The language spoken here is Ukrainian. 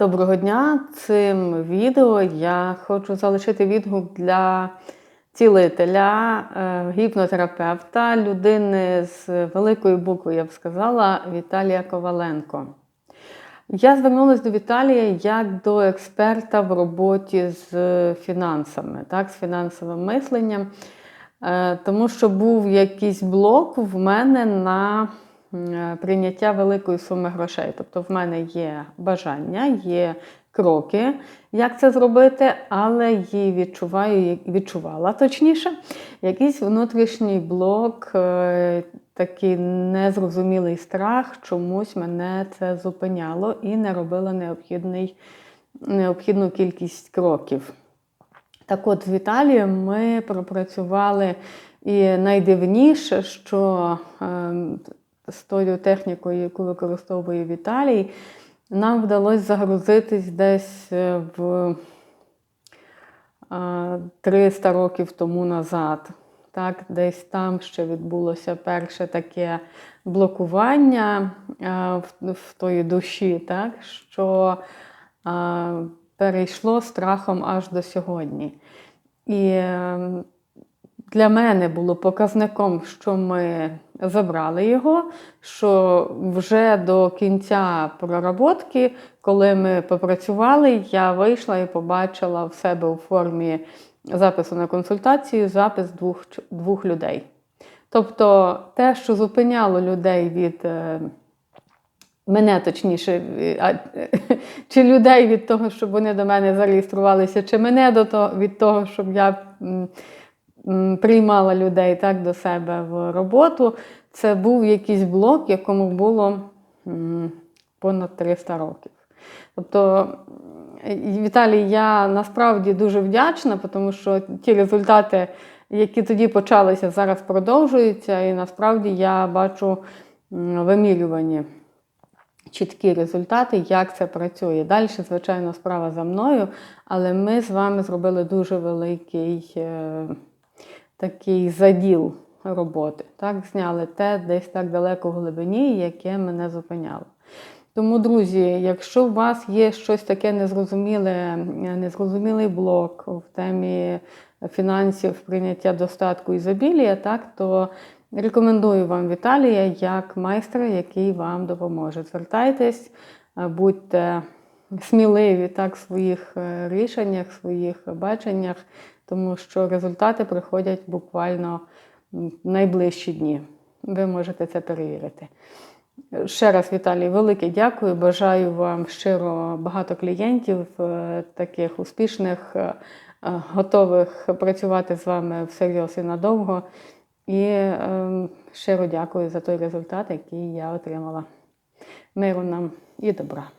Доброго дня! Цим відео я хочу залишити відгук для цілителя, е, гіпнотерапевта, людини з великої букви, я б сказала, Віталія Коваленко. Я звернулася до Віталія як до експерта в роботі з фінансами, так, з фінансовим мисленням, Е, тому що був якийсь блок в мене на прийняття великої суми грошей. Тобто в мене є бажання, є кроки, як це зробити, але її відчуваю, відчувала точніше, якийсь внутрішній блок, е, такий незрозумілий страх, чомусь мене це зупиняло і не робило необхідний, необхідну кількість кроків. Так от, з Віталієм ми пропрацювали і найдивніше, що ем, з тою технікою, яку використовує Віталій, нам вдалося загрузитись десь е, в е, 300 років тому назад. Так, десь там ще відбулося перше таке блокування е, в, в тої душі, так, що е, перейшло страхом аж до сьогодні. І е, для мене було показником, що ми забрали його, що вже до кінця проработки, коли ми попрацювали, я вийшла і побачила в себе у формі запису на консультацію запис двох, двох людей. Тобто те, що зупиняло людей від е, мене точніше, е, а, чи людей від того, щоб вони до мене зареєструвалися, чи мене до того, від того, щоб я приймала людей так до себе в роботу, це був якийсь блок, якому було понад 300 років. Тобто, Віталій, я насправді дуже вдячна, тому що ті результати, які тоді почалися, зараз продовжуються, і насправді я бачу вимірювані чіткі результати, як це працює. Далі, звичайно, справа за мною, але ми з вами зробили дуже великий е, такий заділ роботи. Так, Зняли те десь так далеко в глибині, яке мене зупиняло. Тому, друзі, якщо у вас є щось таке незрозуміле, незрозумілий блок в темі фінансів, прийняття достатку ізобілія, так, то рекомендую вам Віталія як майстра, який вам допоможе. Звертайтесь, е, будьте сміливі так, в своїх е, рішеннях, своїх баченнях, тому що результати приходять буквально в найближчі дні. Ви можете це перевірити. Ще раз, Віталій, велике дякую. Бажаю вам щиро багато клієнтів, е, таких успішних, е, е, готових працювати з вами всерйоз і надовго. І е, щиро дякую за той результат, який я отримала. Миру нам і добра.